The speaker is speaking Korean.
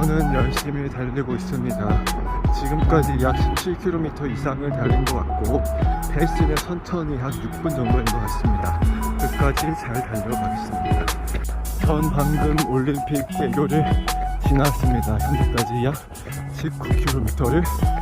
저는 열심히 달리고 있습니다. 지금까지 약 17km 이상을 달린 것 같고 페이스는 천천히 한 6분 정도인 것 같습니다. 끝까지 잘 달려가겠습니다. 전 방금 올림픽 대교를 지났습니다. 현재까지 약 19km를 뛰어오고 있습니다.